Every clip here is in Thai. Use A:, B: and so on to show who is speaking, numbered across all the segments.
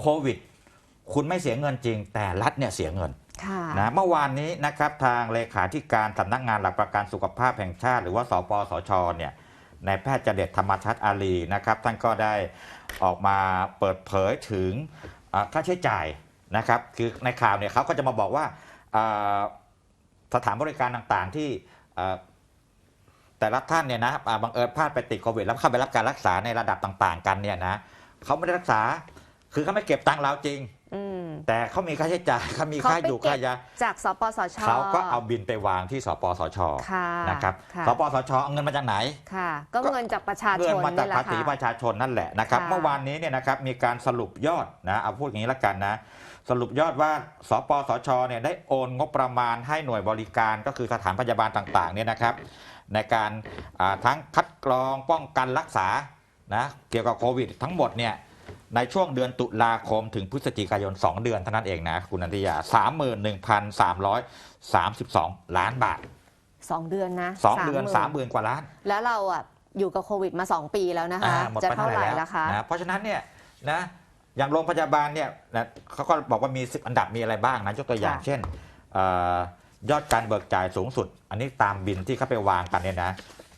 A: โควิด คุณไม่เสียเงินจริง แต่รัฐเนี่ยเสียเงิน
B: ค่ะ
A: นะเมื่อวานนี้นะครับทางเลขาธิการสำนักงานหลักประกันสุขภาพแห่งชาติ หรือว่าสปสชเนี่ยในายแพทย์เจเดตธรรมชัดอาลีนะครับท่านก็ได้ออกมาเปิดเผยถึงอ่าค่าใช้จ่ายนะครับ คือในข่าวเนี่ยเขาก็จะมาบอกว่าอ่าสถานบริการต่างๆที่อ่าแต่ละท่านเนี่ยนะอ่าบังเอิญพลาดไปติดโควิดแล้วเข้าไปรับการรักษาในระดับต่าง ๆ กันเนี่ยนะเขาไม่ได้รักษา คือเขาไม่เก็บตังค์เราจริง
B: อืม
A: แต่เขามีค่าใช้จ่ายเขามี
B: เขา
A: ค่า
B: ไป
A: อยู่
B: เก็บ
A: ค่ายา
B: จากสปสช
A: เขาก็เอาบินไปวางที่สปสช
B: ค่ะ
A: นะครับ
B: ค่ะ
A: สปสชเอาเงินมาจากไหน
B: ค่ะ ก็เงินจากประชาช
A: เงิน
B: น
A: มาจาก
B: นี่แหละ
A: ภาษีป
B: ค่ะ
A: ระชาชนนั่นแหละนะครับ
B: ค่ะ
A: เมื่อวานนี้เนี่ยนะครับมีการสรุปยอดนะเอาพูดอย่างนี้ละกันนะ สรุปยอดว่าสปสชเนี่ยได้โอนงบประมาณให้หน่วยบริการก็คือสถานพยาบาลต่างๆเนี่ยนะครับ ในการอ่าทั้งคัดกรองป้องกันรักษานะเกี่ยวกับโควิด ทั้งหมดเนี่ย ในช่วงเดือนตุลาคมถึงพฤศจิกายน 2 เดือนเท่านั้นเองนะ คุณนันทิยา 31,332 ล้านบาท
B: สองเดือนนะ
A: 2 เดือน 30,000 กว่าล้าน
B: แล้วเราอะอยู่กับโควิดมา 2 ปีแล้วนะคะ
A: อ่าหมด
B: จะ
A: ไป
B: เท่า
A: เท่าไห
B: ไห
A: ร่
B: ร่
A: แล้ว
B: ละคะ
A: นะเพราะฉะนั้นเนี่ยนะอย่างโรงพยาบาลเนี่ยนะเขาก็บอกว่ามี 10 อันดับมีอะไรบ้างนะยกตัวอย่าง
B: ค่ะ
A: เช่นเออยอดการเบิกจ่ายสูงสุด อันนี้ตามบินที่เขาไปวางกันเนี่ยนะ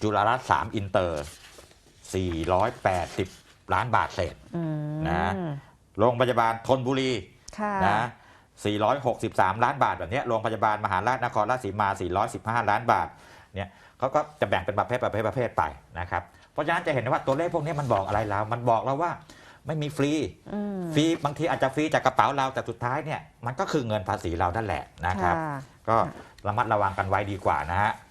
A: จุฬารัตน์3อินเตอร์ 480 ล้านบาทเศษ
B: อืม
A: นะโรงพยาบาลธนบุรี
B: ค่ะ
A: นะ463 ล้านบาทแบบเนี้ยโรงพยาบาลมหาราชนครราชสีมา 415 ล้านบาทเนี่ยเขาก็จะแบ่งเป็นประเภทประเภทประเภทไปนะครับเพราะฉะนั้นจะเห็นได้ว่าตัวเลขพวกนี้มันบอกอะไรเรามันบอกเราว่าไม่มีฟรี
B: อืม
A: ฟรีบางทีอาจจะฟรีจากกระเป๋าเราแต่สุดท้ายเนี่ยมันก็คือเงินภาษีเรานั่นแหละนะครับ
B: ค่ะ
A: ก็ระมัดระวังกันไว้ดีกว่านะฮะ